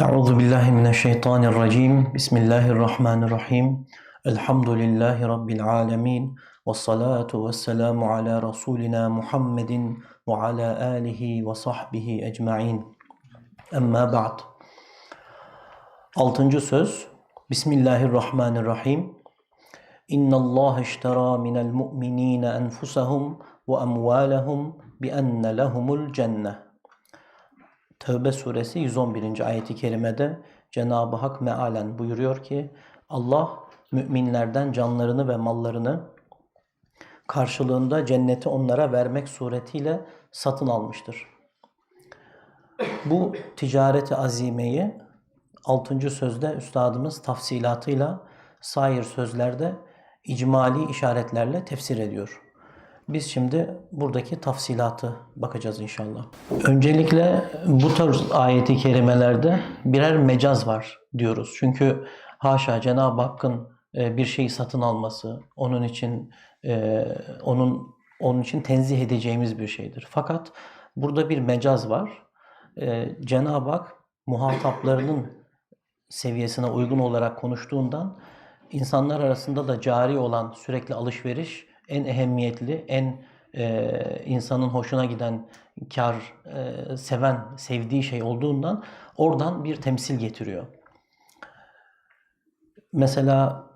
Euzu billahi mineşşeytanirracim. Bismillahirrahmanirrahim. Elhamdülillahi rabbil alamin. Ves salatu vesselamu ala rasulina Muhammedin ve ala alihi ve sahbihi ecmaîn. Emma ba'd. Altıncı söz. Bismillahirrahmanirrahim. İnna Allah iştara minel mu'minina enfusahum ve emvalahum bi enne lehumul cenneh. Tevbe suresi 111. ayeti kerimede Cenab-ı Hak mealen buyuruyor ki Allah müminlerden canlarını ve mallarını karşılığında cenneti onlara vermek suretiyle satın almıştır. Bu ticareti azimeyi 6. sözde üstadımız tafsilatıyla sair sözlerde icmali işaretlerle tefsir ediyor. Biz şimdi buradaki tafsilatı bakacağız inşallah. Öncelikle bu tarz ayeti kerimelerde birer mecaz var diyoruz. Çünkü haşa Cenab-ı Hakk'ın e, bir şeyi satın alması, onun için e, onun onun için tenzih edeceğimiz bir şeydir. Fakat burada bir mecaz var. E, Cenab-ı Hak muhataplarının seviyesine uygun olarak konuştuğundan insanlar arasında da cari olan sürekli alışveriş en ehemmiyetli, en e, insanın hoşuna giden, kar e, seven, sevdiği şey olduğundan oradan bir temsil getiriyor. Mesela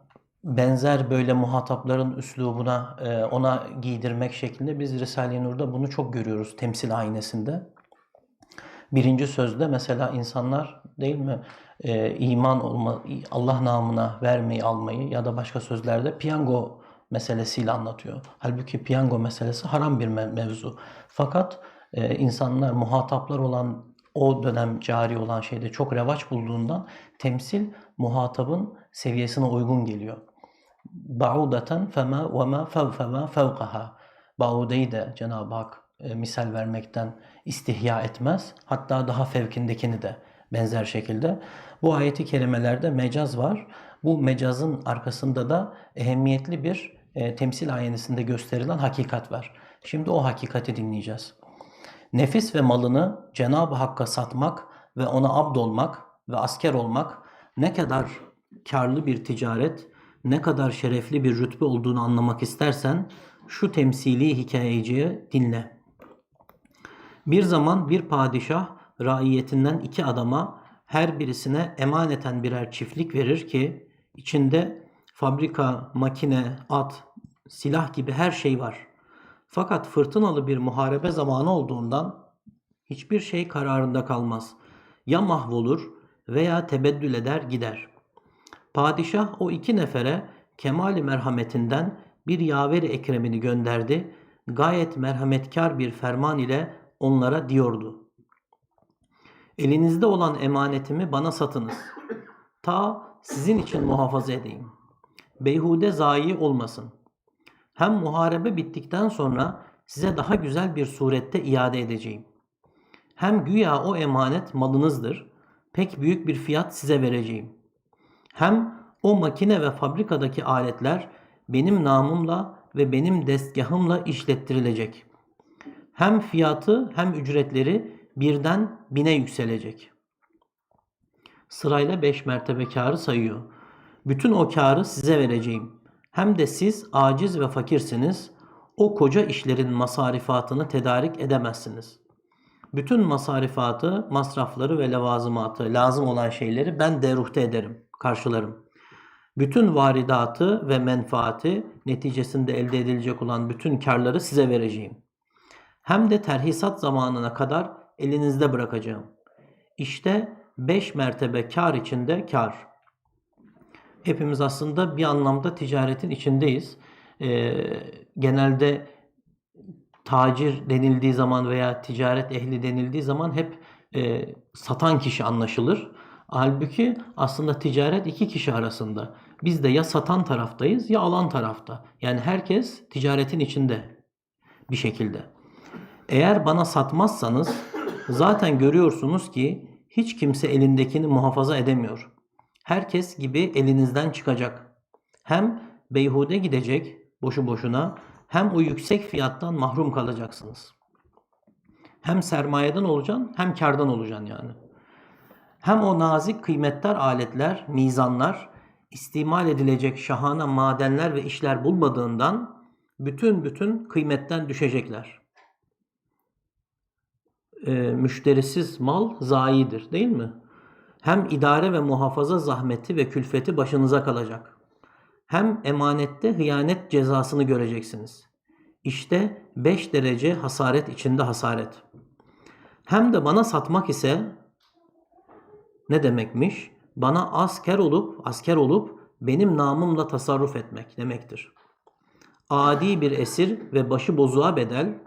benzer böyle muhatapların üslubuna e, ona giydirmek şeklinde biz Risale-i Nur'da bunu çok görüyoruz temsil aynesinde. Birinci sözde mesela insanlar değil mi e, iman olma, Allah namına vermeyi almayı ya da başka sözlerde piyango meselesiyle anlatıyor. Halbuki piyango meselesi haram bir mevzu. Fakat e, insanlar muhataplar olan o dönem cari olan şeyde çok revaç bulduğundan temsil muhatabın seviyesine uygun geliyor. Ba'udeten fema ve ma fevfema fevkaha. Ba'udeyi de Cenab-ı Hak e, misal vermekten istihya etmez. Hatta daha fevkindekini de benzer şekilde. Bu ayeti kerimelerde mecaz var. Bu mecazın arkasında da ehemmiyetli bir e, temsil ayenesinde gösterilen hakikat var. Şimdi o hakikati dinleyeceğiz. Nefis ve malını Cenab-ı Hakk'a satmak ve ona abd olmak ve asker olmak ne kadar karlı bir ticaret, ne kadar şerefli bir rütbe olduğunu anlamak istersen şu temsili hikayeciyi dinle. Bir zaman bir padişah raiyetinden iki adama her birisine emaneten birer çiftlik verir ki içinde fabrika, makine, at, silah gibi her şey var. Fakat fırtınalı bir muharebe zamanı olduğundan hiçbir şey kararında kalmaz. Ya mahvolur veya tebeddül eder gider. Padişah o iki nefere kemali merhametinden bir yaveri ekremini gönderdi. Gayet merhametkar bir ferman ile onlara diyordu. Elinizde olan emanetimi bana satınız. Ta sizin için muhafaza edeyim. Beyhude zayi olmasın. Hem muharebe bittikten sonra size daha güzel bir surette iade edeceğim. Hem güya o emanet malınızdır. Pek büyük bir fiyat size vereceğim. Hem o makine ve fabrikadaki aletler benim namımla ve benim destgahımla işlettirilecek. Hem fiyatı hem ücretleri birden bine yükselecek. Sırayla beş mertebe karı sayıyor. Bütün o karı size vereceğim. Hem de siz aciz ve fakirsiniz. O koca işlerin masarifatını tedarik edemezsiniz. Bütün masarifatı, masrafları ve levazımatı, lazım olan şeyleri ben deruhte ederim, karşılarım. Bütün varidatı ve menfaati neticesinde elde edilecek olan bütün karları size vereceğim. Hem de terhisat zamanına kadar elinizde bırakacağım. İşte beş mertebe kar içinde kar. Hepimiz aslında bir anlamda ticaretin içindeyiz. Ee, genelde tacir denildiği zaman veya ticaret ehli denildiği zaman hep e, satan kişi anlaşılır. Halbuki aslında ticaret iki kişi arasında. Biz de ya satan taraftayız ya alan tarafta. Yani herkes ticaretin içinde bir şekilde. Eğer bana satmazsanız zaten görüyorsunuz ki hiç kimse elindekini muhafaza edemiyor. Herkes gibi elinizden çıkacak. Hem beyhude gidecek boşu boşuna hem o yüksek fiyattan mahrum kalacaksınız. Hem sermayeden olacaksın hem kardan olacaksın yani. Hem o nazik kıymetdar aletler, mizanlar, istimal edilecek şahane madenler ve işler bulmadığından bütün bütün kıymetten düşecekler. Ee, müşterisiz mal zayidir değil mi? Hem idare ve muhafaza zahmeti ve külfeti başınıza kalacak. Hem emanette hıyanet cezasını göreceksiniz. İşte 5 derece hasaret içinde hasaret. Hem de bana satmak ise ne demekmiş? Bana asker olup, asker olup benim namımla tasarruf etmek demektir. Adi bir esir ve başı bozuğa bedel,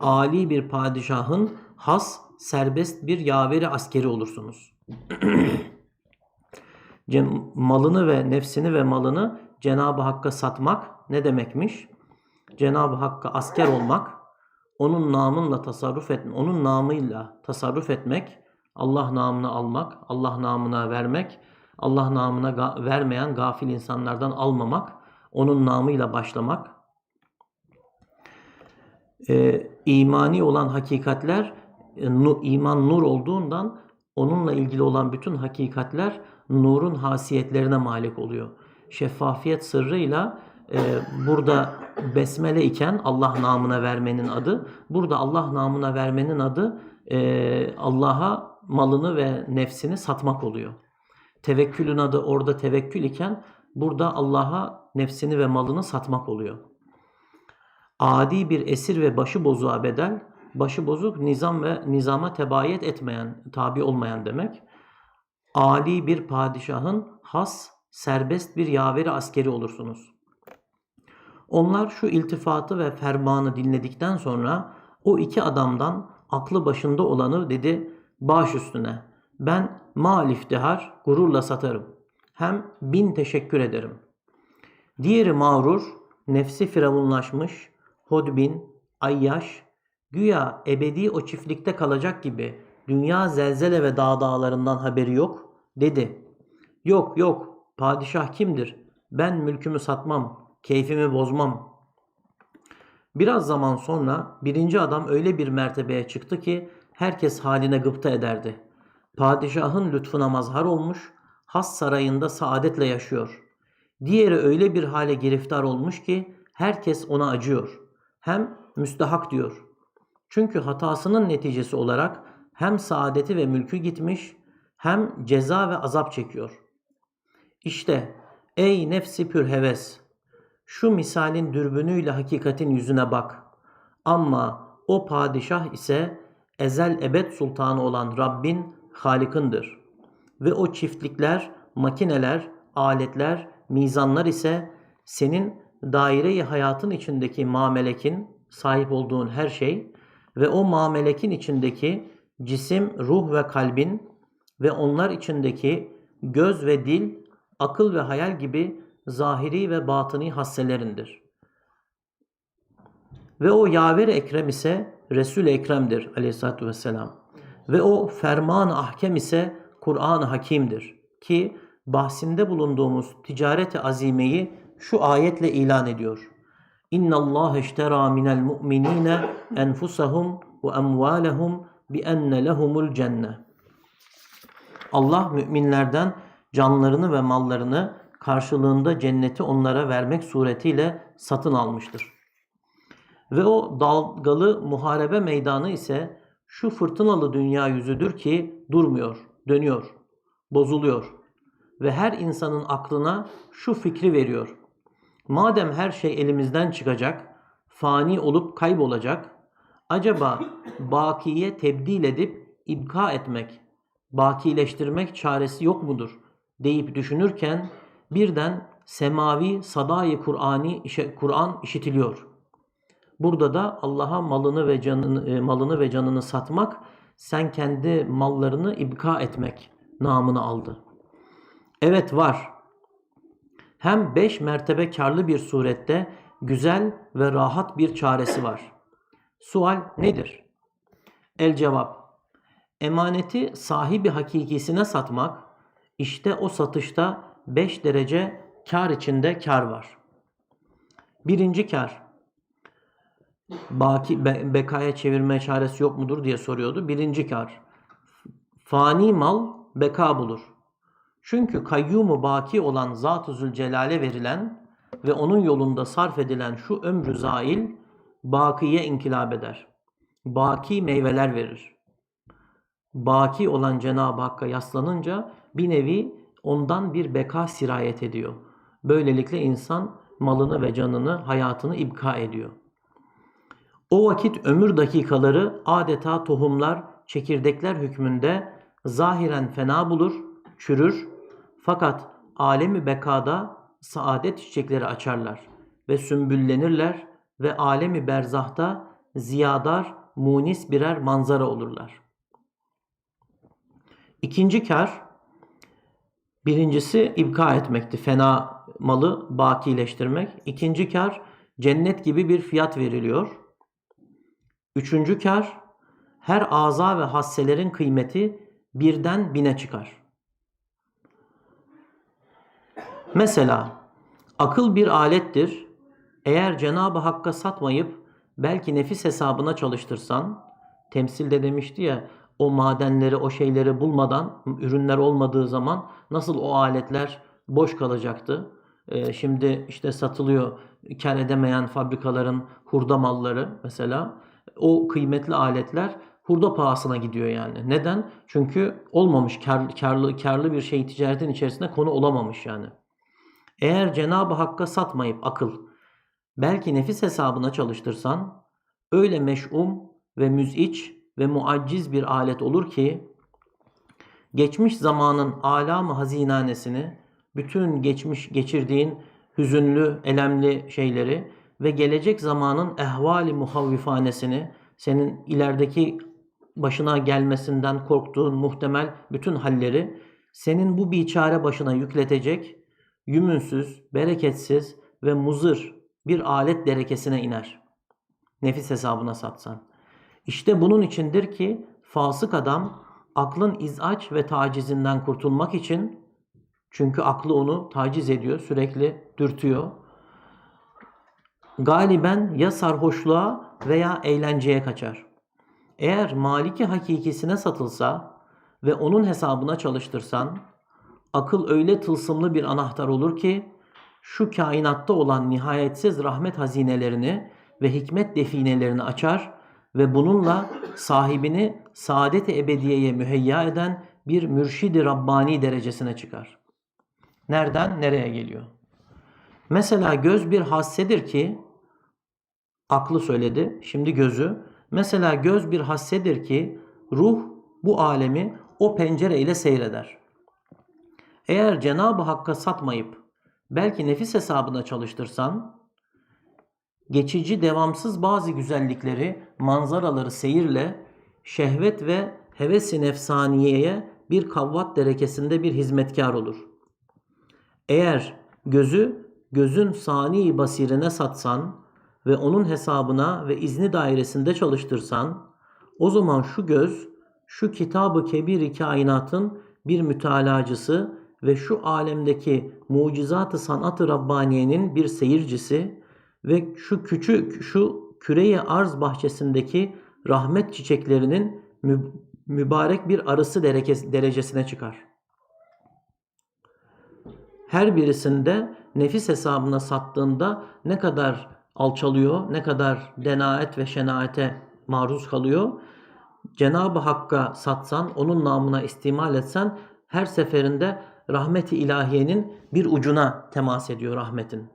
ali bir padişahın has, serbest bir yaveri askeri olursunuz. Malını ve nefsini ve malını Cenab-ı Hakk'a satmak ne demekmiş? Cenab-ı Hakk'a asker olmak, onun namınla tasarruf etmek, onun namıyla tasarruf etmek, Allah namını almak, Allah namına vermek, Allah namına ga- vermeyen gafil insanlardan almamak, onun namıyla başlamak. Ee, imani olan hakikatler, e, iman nur olduğundan onunla ilgili olan bütün hakikatler nurun hasiyetlerine malik oluyor. Şeffafiyet sırrıyla e, burada besmele iken Allah namına vermenin adı, burada Allah namına vermenin adı e, Allah'a malını ve nefsini satmak oluyor. Tevekkülün adı orada tevekkül iken burada Allah'a nefsini ve malını satmak oluyor. Adi bir esir ve başı bozuğa bedel, başı bozuk nizam ve nizama tebayet etmeyen, tabi olmayan demek. Ali bir padişahın has, serbest bir yaveri askeri olursunuz. Onlar şu iltifatı ve fermanı dinledikten sonra o iki adamdan aklı başında olanı dedi baş üstüne. Ben mal iftihar gururla satarım. Hem bin teşekkür ederim. Diğeri mağrur, nefsi firavunlaşmış, hodbin, ayyaş, güya ebedi o çiftlikte kalacak gibi dünya zelzele ve dağ dağlarından haberi yok, dedi. Yok yok, padişah kimdir? Ben mülkümü satmam, keyfimi bozmam. Biraz zaman sonra birinci adam öyle bir mertebeye çıktı ki herkes haline gıpta ederdi. Padişahın lütfuna mazhar olmuş, has sarayında saadetle yaşıyor. Diğeri öyle bir hale giriftar olmuş ki herkes ona acıyor. Hem müstahak diyor. Çünkü hatasının neticesi olarak hem saadeti ve mülkü gitmiş hem ceza ve azap çekiyor. İşte ey nefsi pür heves şu misalin dürbünüyle hakikatin yüzüne bak. Ama o padişah ise ezel ebed sultanı olan Rabbin Halik'ındır. Ve o çiftlikler, makineler, aletler, mizanlar ise senin daire-i hayatın içindeki mamelekin, sahip olduğun her şey ve o mamelekin içindeki cisim, ruh ve kalbin ve onlar içindeki göz ve dil, akıl ve hayal gibi zahiri ve batıni hasselerindir. Ve o yaver ekrem ise Resul-i Ekrem'dir aleyhissalatü vesselam. Ve o ferman-ı ahkem ise Kur'an-ı Hakim'dir. Ki bahsinde bulunduğumuz ticareti azimeyi şu ayetle ilan ediyor. İnna Allah iştera minel mu'minine enfusahum ve emvalehum bi enne lehumul cenne. Allah müminlerden canlarını ve mallarını karşılığında cenneti onlara vermek suretiyle satın almıştır. Ve o dalgalı muharebe meydanı ise şu fırtınalı dünya yüzüdür ki durmuyor, dönüyor, bozuluyor ve her insanın aklına şu fikri veriyor. Madem her şey elimizden çıkacak, fani olup kaybolacak, acaba bakiye tebdil edip ibka etmek, bakileştirmek çaresi yok mudur deyip düşünürken birden semavi sadayı Kur'ani Kur'an işitiliyor. Burada da Allah'a malını ve canını e, malını ve canını satmak, sen kendi mallarını ibka etmek namını aldı. Evet var. Hem beş mertebe karlı bir surette güzel ve rahat bir çaresi var. Sual nedir? El cevap. Emaneti sahibi hakikisine satmak, işte o satışta 5 derece kar içinde kar var. Birinci kar. Baki be, bekaya çevirme çaresi yok mudur diye soruyordu. Birinci kar. Fani mal beka bulur. Çünkü kayyumu baki olan Zat-ı Zülcelal'e verilen ve onun yolunda sarf edilen şu ömrü zail bakiye inkılap eder. Baki meyveler verir. Baki olan Cenab-ı Hakk'a yaslanınca bir nevi ondan bir beka sirayet ediyor. Böylelikle insan malını ve canını, hayatını ibka ediyor. O vakit ömür dakikaları adeta tohumlar, çekirdekler hükmünde zahiren fena bulur, çürür. Fakat alemi bekada saadet çiçekleri açarlar ve sümbüllenirler ve alemi berzahta ziyadar, munis birer manzara olurlar. İkinci kar, birincisi ibka etmekti. Fena malı bakileştirmek. İkinci kar, cennet gibi bir fiyat veriliyor. Üçüncü kar, her aza ve hasselerin kıymeti birden bine çıkar. Mesela akıl bir alettir. Eğer Cenab-ı Hakk'a satmayıp belki nefis hesabına çalıştırsan, temsilde demişti ya o madenleri, o şeyleri bulmadan, ürünler olmadığı zaman nasıl o aletler boş kalacaktı? Ee, şimdi işte satılıyor kar edemeyen fabrikaların hurda malları mesela. O kıymetli aletler hurda pahasına gidiyor yani. Neden? Çünkü olmamış, kar, karlı, karlı bir şey ticaretin içerisinde konu olamamış yani. Eğer Cenab-ı Hakk'a satmayıp akıl, belki nefis hesabına çalıştırsan, öyle meş'um ve müz'iç ve muacciz bir alet olur ki, geçmiş zamanın alamı hazinanesini, bütün geçmiş geçirdiğin hüzünlü, elemli şeyleri ve gelecek zamanın ehvali muhavvifanesini, senin ilerideki başına gelmesinden korktuğun muhtemel bütün halleri senin bu biçare başına yükletecek yümünsüz, bereketsiz ve muzır bir alet derekesine iner. Nefis hesabına satsan. İşte bunun içindir ki fasık adam aklın izaç ve tacizinden kurtulmak için çünkü aklı onu taciz ediyor, sürekli dürtüyor. Galiben ya sarhoşluğa veya eğlenceye kaçar. Eğer maliki hakikisine satılsa ve onun hesabına çalıştırsan, akıl öyle tılsımlı bir anahtar olur ki, şu kainatta olan nihayetsiz rahmet hazinelerini ve hikmet definelerini açar ve bununla sahibini saadet-i ebediyeye müheyya eden bir mürşidi Rabbani derecesine çıkar. Nereden nereye geliyor? Mesela göz bir hassedir ki aklı söyledi. Şimdi gözü. Mesela göz bir hassedir ki ruh bu alemi o pencere ile seyreder. Eğer Cenab-ı Hakk'a satmayıp belki nefis hesabına çalıştırsan geçici devamsız bazı güzellikleri, manzaraları seyirle şehvet ve hevesi nefsaniyeye bir kavvat derekesinde bir hizmetkar olur. Eğer gözü gözün sani basirine satsan ve onun hesabına ve izni dairesinde çalıştırsan o zaman şu göz şu kitabı kebir kainatın bir mütalacısı ve şu alemdeki mucizat-ı sanat-ı Rabbaniye'nin bir seyircisi ve şu küçük şu küreye arz bahçesindeki rahmet çiçeklerinin mübarek bir arısı derecesine çıkar. Her birisinde nefis hesabına sattığında ne kadar alçalıyor, ne kadar denaet ve şenaete maruz kalıyor. Cenab-ı Hakk'a satsan, onun namına istimal etsen her seferinde rahmeti ilahiyenin bir ucuna temas ediyor rahmetin.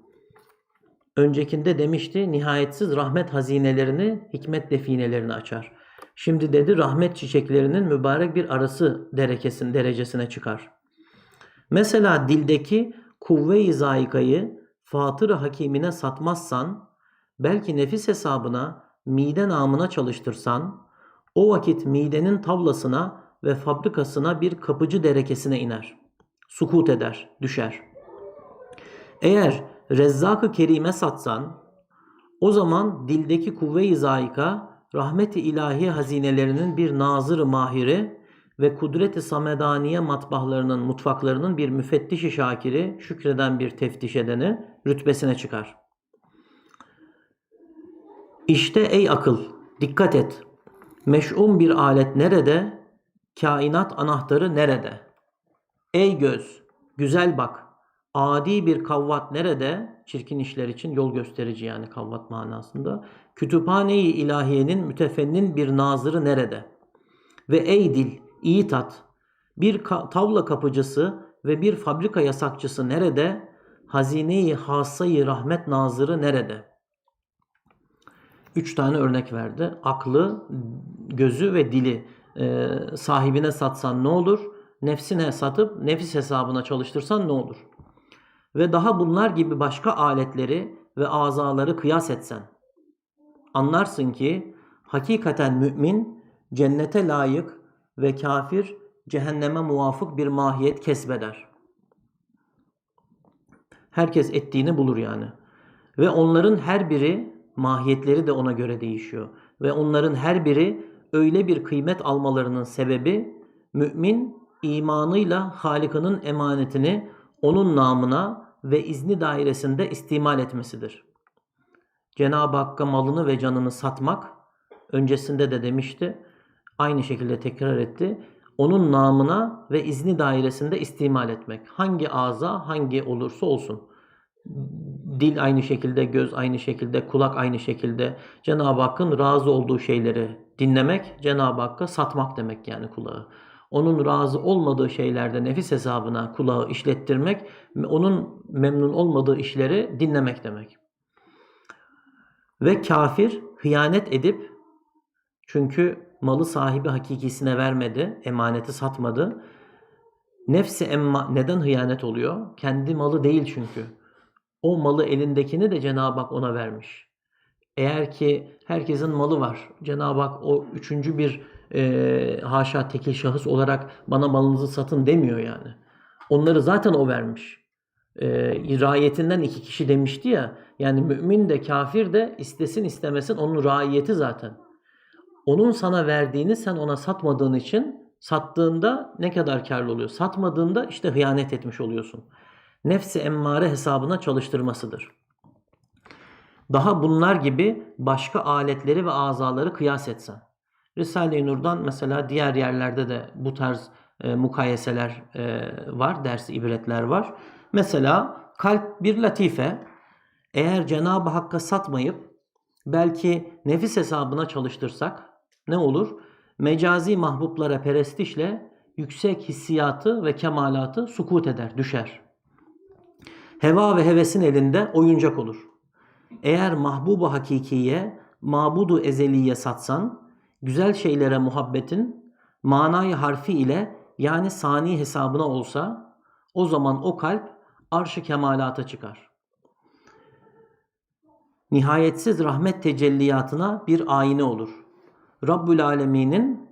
Öncekinde demişti nihayetsiz rahmet hazinelerini, hikmet definelerini açar. Şimdi dedi rahmet çiçeklerinin mübarek bir arası derekesin, derecesine çıkar. Mesela dildeki kuvve-i zayikayı fatır hakimine satmazsan, belki nefis hesabına, mide namına çalıştırsan, o vakit midenin tavlasına ve fabrikasına bir kapıcı derekesine iner. Sukut eder, düşer. Eğer Rezzak-ı Kerim'e satsan, o zaman dildeki kuvve-i zayika, rahmeti ilahi hazinelerinin bir nazır mahiri ve kudret-i samedaniye matbahlarının, mutfaklarının bir müfettişi şakiri, şükreden bir teftiş edeni rütbesine çıkar. İşte ey akıl, dikkat et. Meş'um bir alet nerede? Kainat anahtarı nerede? Ey göz, güzel bak. Adi bir kavvat nerede? Çirkin işler için yol gösterici yani kavvat manasında. Kütüphane-i ilahiyenin mütefennin bir nazırı nerede? Ve ey dil, iyi tat. Bir ka- tavla kapıcısı ve bir fabrika yasakçısı nerede? Hazine-i hasayı rahmet nazırı nerede? Üç tane örnek verdi. Aklı, gözü ve dili e, sahibine satsan ne olur? Nefsine satıp nefis hesabına çalıştırsan ne olur? Ve daha bunlar gibi başka aletleri ve azaları kıyas etsen. Anlarsın ki hakikaten mümin cennete layık ve kafir cehenneme muvafık bir mahiyet kesbeder. Herkes ettiğini bulur yani. Ve onların her biri mahiyetleri de ona göre değişiyor. Ve onların her biri öyle bir kıymet almalarının sebebi mümin imanıyla Halika'nın emanetini onun namına ve izni dairesinde istimal etmesidir. Cenab-ı Hakk'a malını ve canını satmak öncesinde de demişti. Aynı şekilde tekrar etti. Onun namına ve izni dairesinde istimal etmek. Hangi ağza hangi olursa olsun. Dil aynı şekilde, göz aynı şekilde, kulak aynı şekilde. Cenab-ı Hakk'ın razı olduğu şeyleri dinlemek, Cenab-ı Hakk'a satmak demek yani kulağı. Onun razı olmadığı şeylerde nefis hesabına kulağı işlettirmek, onun memnun olmadığı işleri dinlemek demek. Ve kafir hıyanet edip çünkü malı sahibi hakikisine vermedi, emaneti satmadı. Nefsi emma neden hıyanet oluyor? Kendi malı değil çünkü. O malı elindekini de Cenab-ı Hak ona vermiş. Eğer ki herkesin malı var. Cenab-ı Hak o üçüncü bir e, haşa tekil şahıs olarak bana malınızı satın demiyor yani. Onları zaten o vermiş. E, raiyetinden iki kişi demişti ya. Yani mümin de kafir de istesin istemesin onun raiyeti zaten. Onun sana verdiğini sen ona satmadığın için sattığında ne kadar karlı oluyor? Satmadığında işte hıyanet etmiş oluyorsun. Nefsi emmare hesabına çalıştırmasıdır. Daha bunlar gibi başka aletleri ve azaları kıyas etsen. Risale-i Nur'dan mesela diğer yerlerde de bu tarz e, mukayeseler e, var, ders ibretler var. Mesela kalp bir latife. Eğer Cenab-ı Hakk'a satmayıp belki nefis hesabına çalıştırsak ne olur? Mecazi mahbuplara perestişle yüksek hissiyatı ve kemalatı sukut eder, düşer. Heva ve hevesin elinde oyuncak olur. Eğer mahbubu hakikiye, mabudu ezeliye satsan, güzel şeylere muhabbetin manayı harfi ile yani sani hesabına olsa, o zaman o kalp arş-ı kemalata çıkar. Nihayetsiz rahmet tecelliyatına bir ayine olur. Rabbül Alemin'in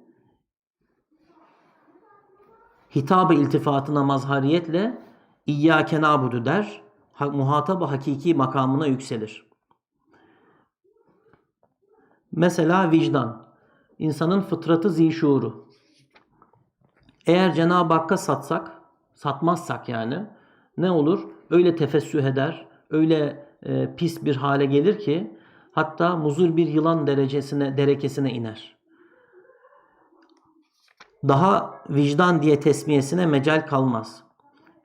hitabı iltifatına mazhariyetle İyyâke nâbudu der, muhatabı hakiki makamına yükselir. Mesela vicdan, insanın fıtratı zişuru. Eğer Cenab-ı Hakk'a satsak, satmazsak yani ne olur? Öyle tefessüh eder, öyle e, pis bir hale gelir ki hatta muzur bir yılan derecesine derekesine iner. Daha vicdan diye tesmiyesine mecal kalmaz.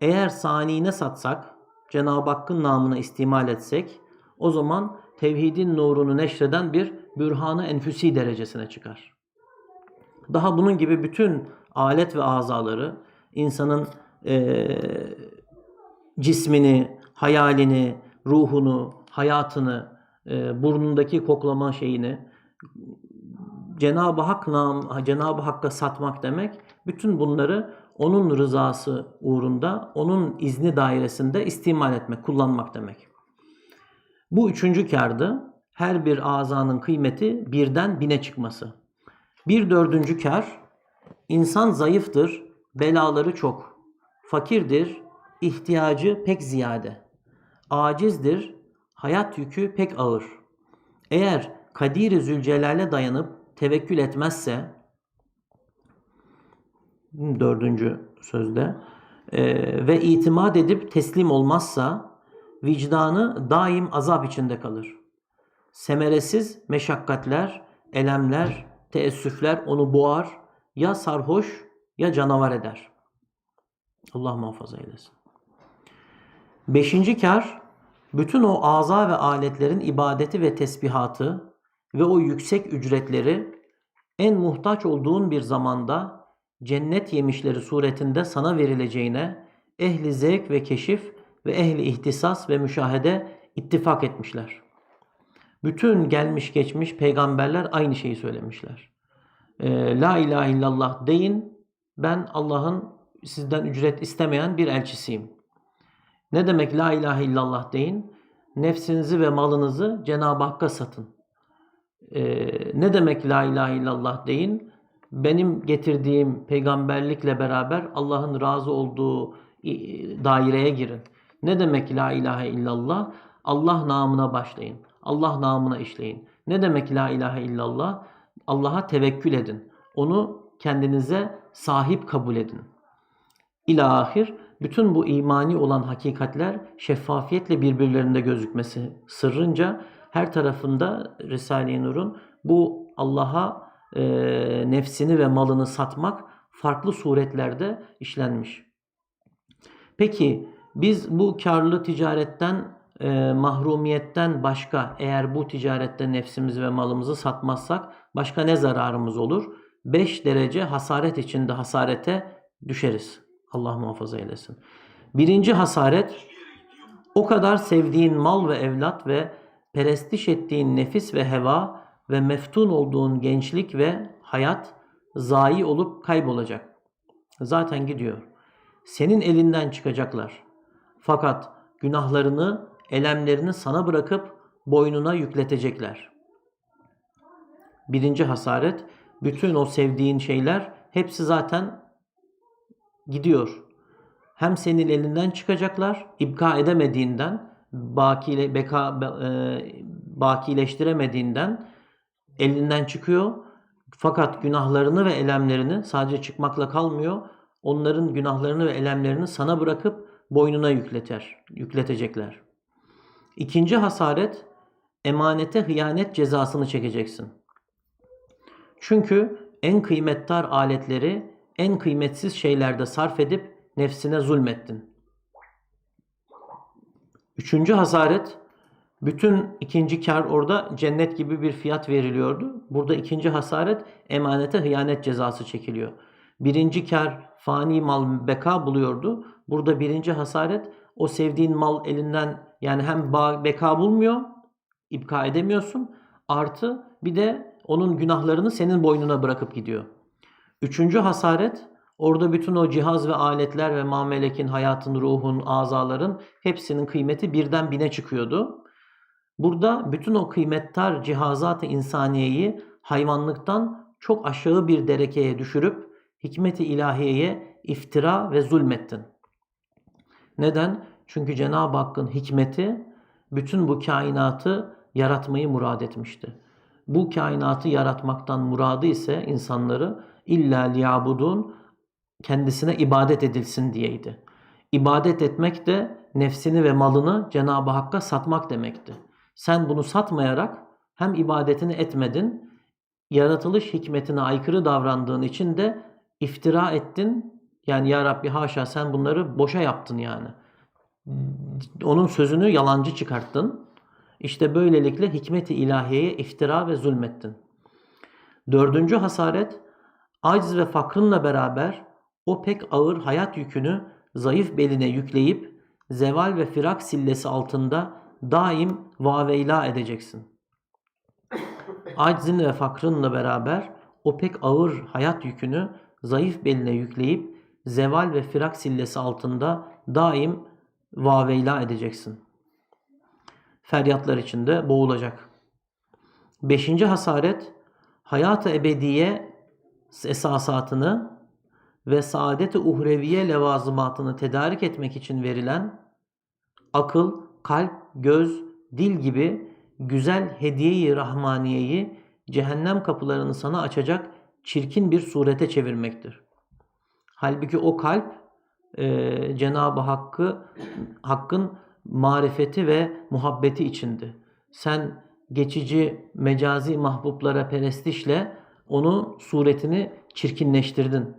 Eğer saniyine satsak, Cenab-ı Hakk'ın namına istimal etsek, o zaman tevhidin nurunu neşreden bir bürhanı enfüsi derecesine çıkar. Daha bunun gibi bütün alet ve azaları insanın e, cismini, hayalini, ruhunu, hayatını, e, burnundaki koklama şeyini Cenab-ı Hak nam Cenab-ı Hakk'a satmak demek bütün bunları onun rızası uğrunda, onun izni dairesinde istimal etmek, kullanmak demek. Bu üçüncü kardı. Her bir azanın kıymeti birden bine çıkması. Bir dördüncü kar, insan zayıftır, belaları çok. Fakirdir, ihtiyacı pek ziyade. Acizdir, hayat yükü pek ağır. Eğer Kadir-i Zülcelal'e dayanıp tevekkül etmezse, dördüncü sözde, e, ve itimat edip teslim olmazsa, vicdanı daim azap içinde kalır. Semeresiz meşakkatler, elemler, teessüfler onu boğar, ya sarhoş ya canavar eder. Allah muhafaza eylesin. Beşinci kar, bütün o aza ve aletlerin ibadeti ve tesbihatı ve o yüksek ücretleri en muhtaç olduğun bir zamanda cennet yemişleri suretinde sana verileceğine ehli zevk ve keşif ve ehli ihtisas ve müşahede ittifak etmişler. Bütün gelmiş geçmiş peygamberler aynı şeyi söylemişler. Ee, La ilahe illallah deyin, ben Allah'ın sizden ücret istemeyen bir elçisiyim. Ne demek la ilahe illallah deyin? Nefsinizi ve malınızı Cenab-ı Hakk'a satın. Ee, ne demek la ilahe illallah deyin? Benim getirdiğim peygamberlikle beraber Allah'ın razı olduğu daireye girin. Ne demek la ilahe illallah? Allah namına başlayın. Allah namına işleyin. Ne demek la ilahe illallah? Allah'a tevekkül edin. Onu kendinize sahip kabul edin. İlahir bütün bu imani olan hakikatler şeffafiyetle birbirlerinde gözükmesi sırrınca her tarafında Risale-i Nur'un bu Allah'a e, nefsini ve malını satmak farklı suretlerde işlenmiş. Peki biz bu karlı ticaretten, e, mahrumiyetten başka eğer bu ticarette nefsimizi ve malımızı satmazsak başka ne zararımız olur? 5 derece hasaret içinde hasarete düşeriz. Allah muhafaza eylesin. Birinci hasaret o kadar sevdiğin mal ve evlat ve perestiş ettiğin nefis ve heva ve meftun olduğun gençlik ve hayat zayi olup kaybolacak. Zaten gidiyor. Senin elinden çıkacaklar. Fakat günahlarını, elemlerini sana bırakıp boynuna yükletecekler. Birinci hasaret, bütün o sevdiğin şeyler hepsi zaten gidiyor. Hem senin elinden çıkacaklar, ibka edemediğinden, bakile, beka, be- e, bakileştiremediğinden elinden çıkıyor. Fakat günahlarını ve elemlerini sadece çıkmakla kalmıyor. Onların günahlarını ve elemlerini sana bırakıp boynuna yükleter, yükletecekler. İkinci hasaret, emanete hıyanet cezasını çekeceksin. Çünkü en kıymetdar aletleri en kıymetsiz şeylerde sarf edip nefsine zulmettin. Üçüncü hasaret, bütün ikinci kar orada cennet gibi bir fiyat veriliyordu. Burada ikinci hasaret emanete hıyanet cezası çekiliyor. Birinci kar fani mal beka buluyordu. Burada birinci hasaret o sevdiğin mal elinden yani hem beka bulmuyor, ipka edemiyorsun. Artı bir de onun günahlarını senin boynuna bırakıp gidiyor. Üçüncü hasaret orada bütün o cihaz ve aletler ve mamelekin, hayatın, ruhun, azaların hepsinin kıymeti birden bine çıkıyordu. Burada bütün o kıymettar cihazat-ı insaniyeyi hayvanlıktan çok aşağı bir derekeye düşürüp hikmet-i ilahiyeye iftira ve zulmettin. Neden? Çünkü Cenab-ı Hakk'ın hikmeti bütün bu kainatı yaratmayı murad etmişti. Bu kainatı yaratmaktan muradı ise insanları illa liyabudun kendisine ibadet edilsin diyeydi. İbadet etmek de nefsini ve malını Cenab-ı Hakk'a satmak demekti. Sen bunu satmayarak hem ibadetini etmedin, yaratılış hikmetine aykırı davrandığın için de iftira ettin. Yani ya Rabbi haşa sen bunları boşa yaptın yani. Onun sözünü yalancı çıkarttın. İşte böylelikle hikmet-i ilahiyeye iftira ve zulmettin. Dördüncü hasaret, aciz ve fakrınla beraber o pek ağır hayat yükünü zayıf beline yükleyip zeval ve firak sillesi altında daim vaveyla edeceksin. Aczin ve fakrınla beraber o pek ağır hayat yükünü zayıf beline yükleyip zeval ve firak sillesi altında daim vaveyla edeceksin. Feryatlar içinde boğulacak. Beşinci hasaret, hayat-ı ebediye esasatını ve saadet-i uhreviye levazımatını tedarik etmek için verilen akıl, kalp, göz, dil gibi güzel hediye-i rahmaniyeyi cehennem kapılarını sana açacak çirkin bir surete çevirmektir. Halbuki o kalp e, Cenab-ı Hakk'ı Hakk'ın marifeti ve muhabbeti içindi. Sen geçici mecazi mahbublara perestişle onu suretini çirkinleştirdin.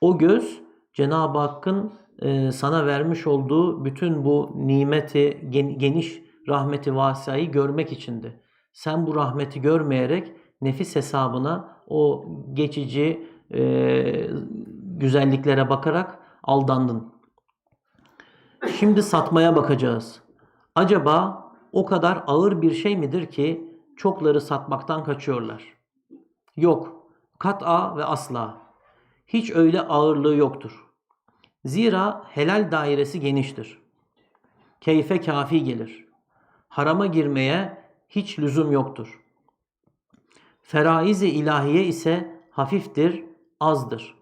O göz Cenab-ı Hakk'ın e, sana vermiş olduğu bütün bu nimeti, gen- geniş rahmeti vasayı görmek içindi. Sen bu rahmeti görmeyerek nefis hesabına o geçici e, güzelliklere bakarak aldandın. Şimdi satmaya bakacağız. Acaba o kadar ağır bir şey midir ki çokları satmaktan kaçıyorlar? Yok. Kat'a ve asla. Hiç öyle ağırlığı yoktur. Zira helal dairesi geniştir. Keyfe kafi gelir. Harama girmeye hiç lüzum yoktur. Feraiz-i ilahiye ise hafiftir, azdır.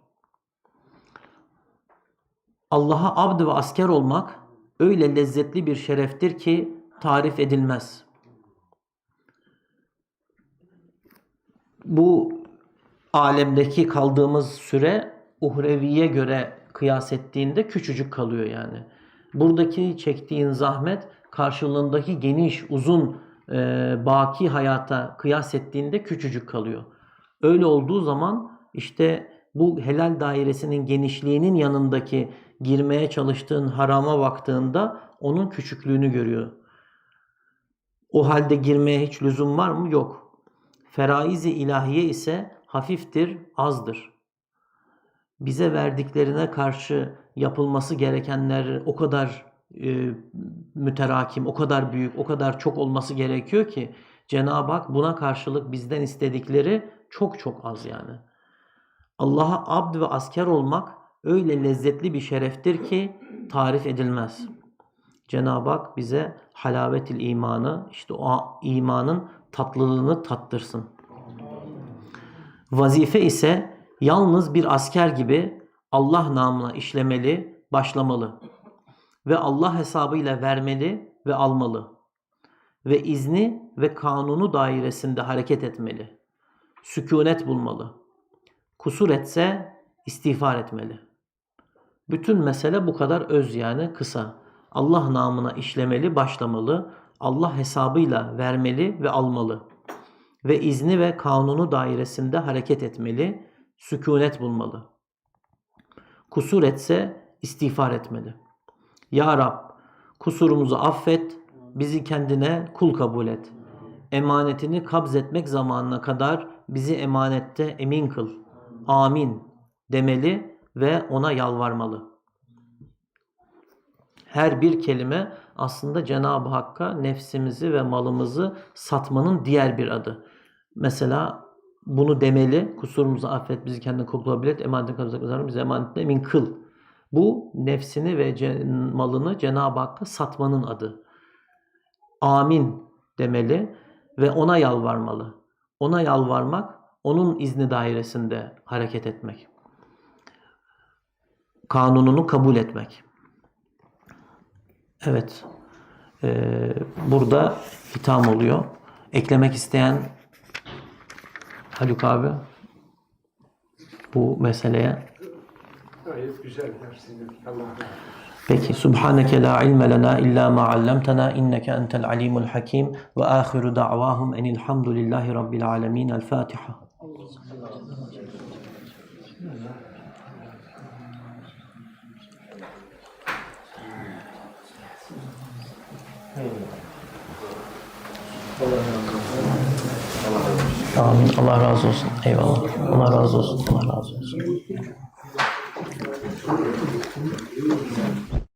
Allah'a abd ve asker olmak öyle lezzetli bir şereftir ki tarif edilmez. Bu alemdeki kaldığımız süre uhreviye göre kıyas ettiğinde küçücük kalıyor yani. Buradaki çektiğin zahmet karşılığındaki geniş, uzun, e, baki hayata kıyas ettiğinde küçücük kalıyor. Öyle olduğu zaman işte bu helal dairesinin genişliğinin yanındaki girmeye çalıştığın harama baktığında onun küçüklüğünü görüyor. O halde girmeye hiç lüzum var mı? Yok. Feraiz-i ilahiye ise hafiftir, azdır. Bize verdiklerine karşı yapılması gerekenler o kadar e, müterakim, o kadar büyük, o kadar çok olması gerekiyor ki Cenab-ı Hak buna karşılık bizden istedikleri çok çok az yani. Allah'a abd ve asker olmak öyle lezzetli bir şereftir ki tarif edilmez. Cenab-ı Hak bize halavetil imanı, işte o imanın tatlılığını tattırsın. Vazife ise yalnız bir asker gibi Allah namına işlemeli, başlamalı ve Allah hesabıyla vermeli ve almalı ve izni ve kanunu dairesinde hareket etmeli. Sükunet bulmalı. Kusur etse istiğfar etmeli. Bütün mesele bu kadar öz yani kısa. Allah namına işlemeli, başlamalı. Allah hesabıyla vermeli ve almalı. Ve izni ve kanunu dairesinde hareket etmeli, sükunet bulmalı. Kusur etse istiğfar etmeli. Ya Rab, kusurumuzu affet, bizi kendine kul kabul et. Emanetini kabz etmek zamanına kadar bizi emanette emin kıl. Amin demeli ve ona yalvarmalı. Her bir kelime aslında Cenab-ı Hakk'a nefsimizi ve malımızı satmanın diğer bir adı. Mesela bunu demeli, kusurumuzu affet, bizi kendine kul kabul et, emanetini kabz etmek zamanında bizi emanetine emin kıl. Bu nefsini ve malını Cenab-ı Hakk'a satmanın adı. Amin demeli ve ona yalvarmalı. Ona yalvarmak, onun izni dairesinde hareket etmek. Kanununu kabul etmek. Evet. Ee, burada hitam oluyor. Eklemek isteyen Haluk abi bu meseleye Gayet güzel dersiniz. Allah razı olsun. Peki subhaneke la ilme lena illa ma allamtana inneke entel alimul hakim ve ahiru da'vahum enil hamdülillahi rabbil alamin. El Fatiha. Amin. Allah razı olsun. Eyvallah. Allah razı olsun. Allah razı olsun. 저는 좀 겁나 배우는